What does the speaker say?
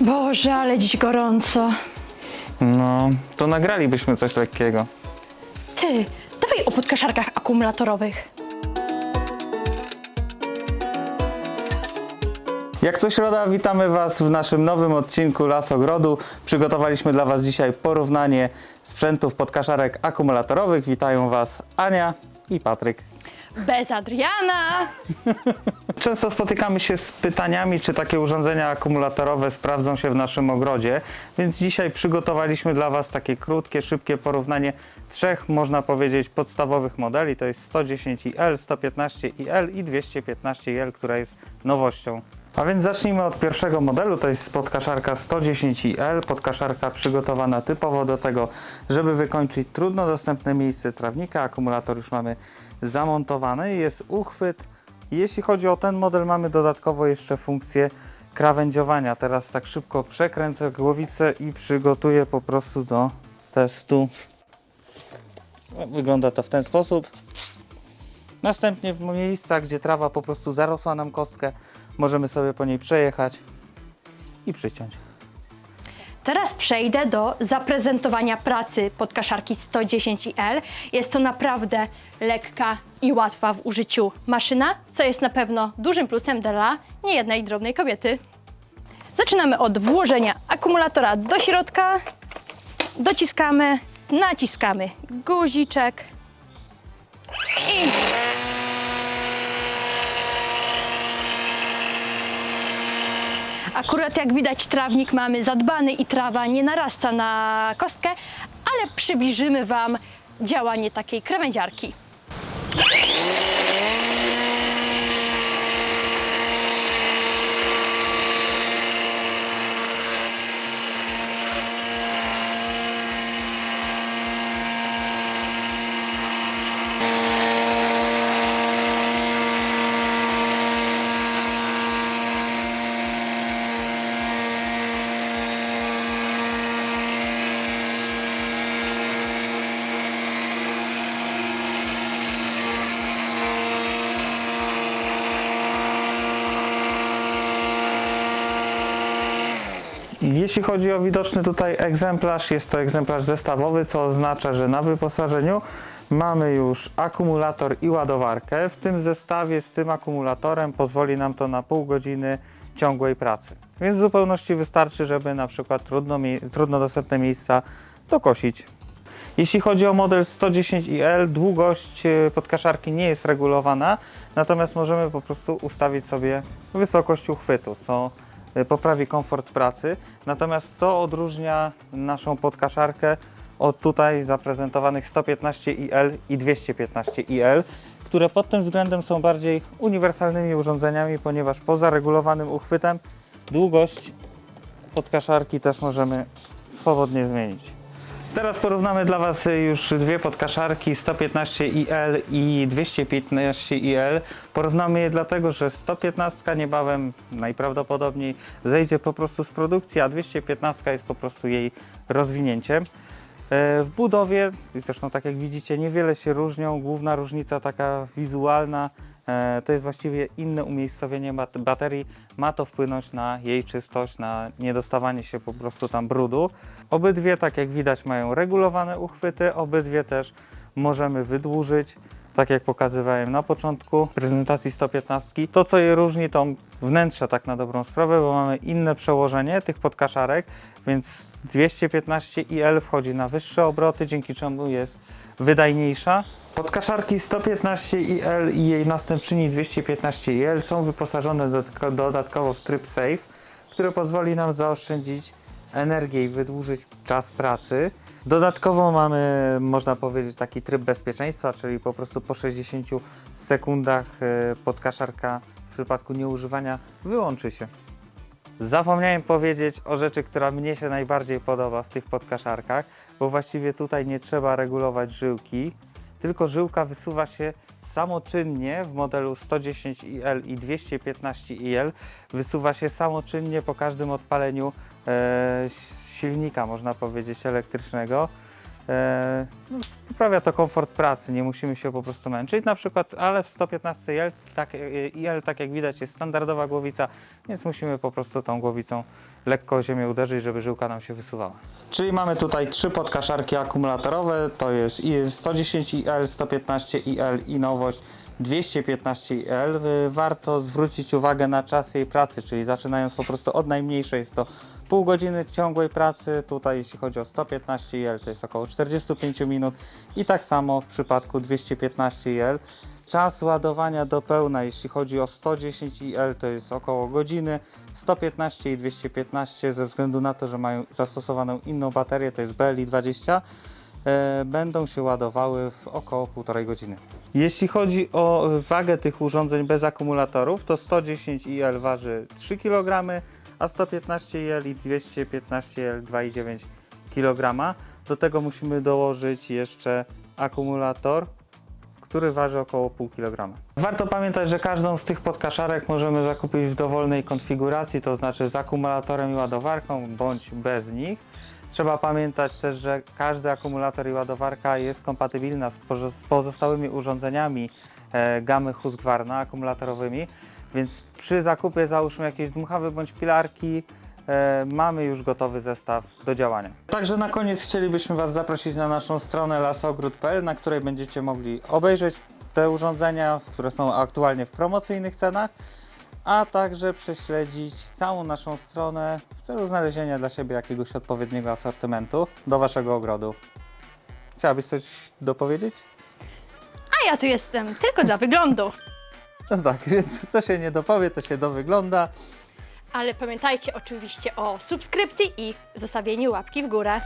Boże, ale dziś gorąco. No, to nagralibyśmy coś lekkiego. Ty, dawaj o podkaszarkach akumulatorowych. Jak coś Roda, witamy Was w naszym nowym odcinku Las Ogrodu. Przygotowaliśmy dla Was dzisiaj porównanie sprzętów podkaszarek akumulatorowych. Witają Was Ania i Patryk. Bez Adriana. Często spotykamy się z pytaniami, czy takie urządzenia akumulatorowe sprawdzą się w naszym ogrodzie, więc dzisiaj przygotowaliśmy dla Was takie krótkie, szybkie porównanie trzech, można powiedzieć, podstawowych modeli. To jest 110IL, 115IL i 215IL, która jest nowością. A więc zacznijmy od pierwszego modelu, to jest podkaszarka 110IL, podkaszarka przygotowana typowo do tego, żeby wykończyć trudno dostępne miejsce trawnika. Akumulator już mamy zamontowany, jest uchwyt, jeśli chodzi o ten model, mamy dodatkowo jeszcze funkcję krawędziowania. Teraz tak szybko przekręcę głowicę i przygotuję po prostu do testu. No, Wygląda to w ten sposób. Następnie w miejscach, gdzie trawa po prostu zarosła nam kostkę, możemy sobie po niej przejechać i przyciąć. Teraz przejdę do zaprezentowania pracy podkaszarki 110IL. Jest to naprawdę lekka i łatwa w użyciu maszyna, co jest na pewno dużym plusem dla niejednej drobnej kobiety. Zaczynamy od włożenia akumulatora do środka. Dociskamy, naciskamy guziczek i Akurat jak widać trawnik mamy zadbany i trawa nie narasta na kostkę, ale przybliżymy Wam działanie takiej krawędziarki. Jeśli chodzi o widoczny tutaj egzemplarz, jest to egzemplarz zestawowy, co oznacza, że na wyposażeniu mamy już akumulator i ładowarkę. W tym zestawie z tym akumulatorem pozwoli nam to na pół godziny ciągłej pracy. Więc w zupełności wystarczy, żeby na przykład trudno, trudno dostępne miejsca dokosić. Jeśli chodzi o model 110IL, długość e, podkaszarki nie jest regulowana, natomiast możemy po prostu ustawić sobie wysokość uchwytu, co poprawi komfort pracy. Natomiast to odróżnia naszą podkaszarkę od tutaj zaprezentowanych 115IL i 215IL, które pod tym względem są bardziej uniwersalnymi urządzeniami, ponieważ poza regulowanym uchwytem długość podkaszarki też możemy swobodnie zmienić. Teraz porównamy dla Was już dwie podkaszarki 115IL i 215IL. Porównamy je dlatego, że 115 niebawem najprawdopodobniej zejdzie po prostu z produkcji, a 215 jest po prostu jej rozwinięciem. E, W budowie, zresztą tak jak widzicie, niewiele się różnią. Główna różnica taka wizualna to jest właściwie inne umiejscowienie bat- baterii. Ma to wpłynąć na jej czystość, na niedostawanie się po prostu tam brudu. Obydwie, tak jak widać, mają regulowane uchwyty, obydwie też możemy wydłużyć. Tak jak pokazywałem na początku prezentacji 115. To, co je różni, to wnętrze, tak na dobrą sprawę, bo mamy inne przełożenie tych podkaszarek, więc 215 IL wchodzi na wyższe obroty, dzięki czemu jest wydajniejsza. Podkaszarki 115 IL i jej następczyni 215 IL są wyposażone dodatko- dodatkowo w tryb Safe, który pozwoli nam zaoszczędzić energię i wydłużyć czas pracy. Dodatkowo mamy, można powiedzieć, taki tryb bezpieczeństwa, czyli po prostu po 60 sekundach e, podkaszarka w przypadku nieużywania wyłączy się. Zapomniałem powiedzieć o rzeczy, która mnie się najbardziej podoba w tych podkaszarkach, bo właściwie tutaj nie trzeba regulować żyłki, tylko żyłka wysuwa się samoczynnie w modelu 110IL i 215IL. Wysuwa się samoczynnie po każdym odpaleniu e, silnika, można powiedzieć, elektrycznego. E, no, poprawia to komfort pracy, nie musimy się po prostu męczyć. Na przykład, ale w 115 IL, tak, e, IL, tak jak widać, jest standardowa głowica, więc musimy po prostu tą głowicą lekko o ziemię uderzyć, żeby żyłka nam się wysuwała. Czyli mamy tutaj trzy podkaszarki akumulatorowe, to jest i 110 IL, 115 IL i nowość 215 IL. Y, Warto zwrócić uwagę na czas jej pracy, czyli zaczynając po prostu od najmniejszej, jest to pół godziny ciągłej pracy. Tutaj jeśli chodzi o 115 IL to jest około 45 minut i tak samo w przypadku 215 IL. Czas ładowania do pełna, jeśli chodzi o 110 IL, to jest około godziny, 115 i 215 ze względu na to, że mają zastosowaną inną baterię, to jest BLI 20, e, będą się ładowały w około 1,5 godziny. Jeśli chodzi o wagę tych urządzeń bez akumulatorów, to 110 IL waży 3 kg, a 115 IL i 215 IL 2,9 kg. Do tego musimy dołożyć jeszcze akumulator, który waży około pół kilograma. Warto pamiętać, że każdą z tych podkaszarek możemy zakupić w dowolnej konfiguracji, to znaczy z akumulatorem i ładowarką, bądź bez nich. Trzeba pamiętać też, że każdy akumulator i ładowarka jest kompatybilna z pozo- z pozostałymi urządzeniami e, gamy Husqvarna akumulatorowymi, więc przy zakupie załóżmy jakieś dmuchawy bądź pilarki, e, mamy już gotowy zestaw do działania. Także na koniec chcielibyśmy Was zaprosić na naszą stronę lasogród.pl, na której będziecie mogli obejrzeć te urządzenia, które są aktualnie w promocyjnych cenach, a także prześledzić całą naszą stronę w celu znalezienia dla siebie jakiegoś odpowiedniego asortymentu do Waszego ogrodu. Chciałabyś coś dopowiedzieć? A ja tu jestem tylko dla wyglądu. No tak, więc co się nie dopowie, to się dowygląda. Ale pamiętajcie oczywiście o subskrypcji i zostawieniu łapki w górę.